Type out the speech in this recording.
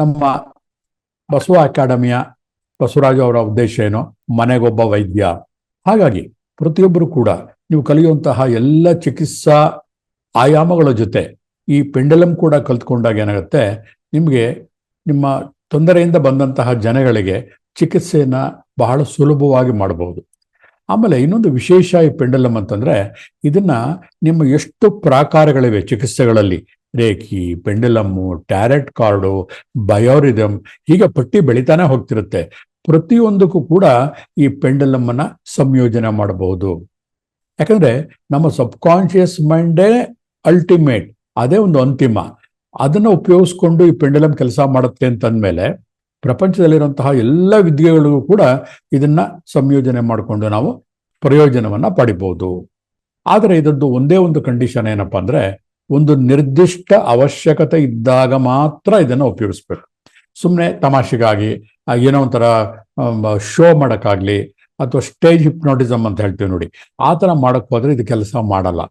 ನಮ್ಮ ಬಸವ ಅಕಾಡೆಮಿಯ ಬಸವರಾಜು ಅವರ ಉದ್ದೇಶ ಏನು? ಮನೆಗೊಬ್ಬ ವೈದ್ಯ. ಹಾಗಾಗಿ ಪ್ರತಿಯೊಬ್ಬರು ಕೂಡ ನೀವು ಕಲಿಯುವಂತಹ ಎಲ್ಲ ಚಿಕಿತ್ಸಾ ಆಯಾಮಗಳ ಜೊತೆ ಈ ಪೆಂಡಲಂ ಕೂಡ ಕಲ್ತ್ಕೊಂಡಾಗ ಏನಾಗುತ್ತೆ? ನಿಮಗೆ ನಿಮ್ಮ ತೊಂದರೆಯಿಂದ ಬಂದಂತಹ ಜನಗಳಿಗೆ ಚಿಕಿತ್ಸೆಯನ್ನು ಬಹಳ ಸುಲಭವಾಗಿ ಮಾಡಬಹುದು ಆಮೇಲೆ ಇನ್ನೊಂದು ವಿಶೇಷ ಈ ಪೆಂಡಲಮ್ ಅಂತಂದ್ರೆ ಇದನ್ನ ನಿಮ್ಮ ಎಷ್ಟು ಪ್ರಾಕಾರಗಳಿವೆ ಚಿಕಿತ್ಸೆಗಳಲ್ಲಿ? Reiki pendulum tarot card, biorhythm, ಹೀಗೆ ಪಟ್ಟಿ ಬೆಳಿತಾನೆ ಹೋಗ್ತಿರುತ್ತೆ. ಪ್ರತಿಯೊಂದಕ್ಕೂ ಕೂಡ ಈ ಪೆಂಡಲಮ್ಮನ್ನು ಸಂಯೋಜನೆ ಮಾಡಬಹುದು. ಯಾಕಂದ್ರೆ ನಮ್ಮ ಸಬ್ ಕಾನ್ಶಿಯಸ್ ಮೈಂಡೇ ಅಲ್ಟಿಮೇಟ್, ಅದೇ ಒಂದು ಅಂತಿಮ. ಅದನ್ನ ಉಪಯೋಗಿಸ್ಕೊಂಡು ಈ ಪೆಂಡಲಮ್ ಕೆಲಸ ಮಾಡುತ್ತೆ ಅಂತಂದ್ಮೇಲೆ ಪ್ರಪಂಚದಲ್ಲಿರುವಂತಹ ಎಲ್ಲ ವಿದ್ಯೆಗಳಿಗೂ ಕೂಡ ಇದನ್ನ ಸಂಯೋಜನೆ ಮಾಡಿಕೊಂಡು ನಾವು ಪ್ರಯೋಜನವನ್ನ ಪಡಿಬಹುದು ಆದರೆ ಇದರದ್ದು ಒಂದೇ ಒಂದು ಕಂಡೀಷನ್ ಏನಪ್ಪಾ ಅಂದ್ರೆ ಒಂದು ನಿರ್ದಿಷ್ಟ ಅವಶ್ಯಕತೆ ಇದ್ದಾಗ ಮಾತ್ರ ಇದನ್ನು ಉಪಯೋಗಿಸ್ಬೇಕು. ಸುಮ್ಮನೆ ತಮಾಷೆಗಾಗಿ ಏನೋ ಒಂಥರ ಶೋ ಮಾಡೋಕ್ಕಾಗ್ಲಿ, ಅಥವಾ ಸ್ಟೇಜ್ ಹಿಪ್ನೋಟಿಸಮ್ ಅಂತ ಹೇಳ್ತೀವಿ ನೋಡಿ, ಆ ಥರ ಮಾಡೋಕ್ಕೆ ಹೋದರೆ ಇದು ಕೆಲಸ ಮಾಡಲ್ಲ.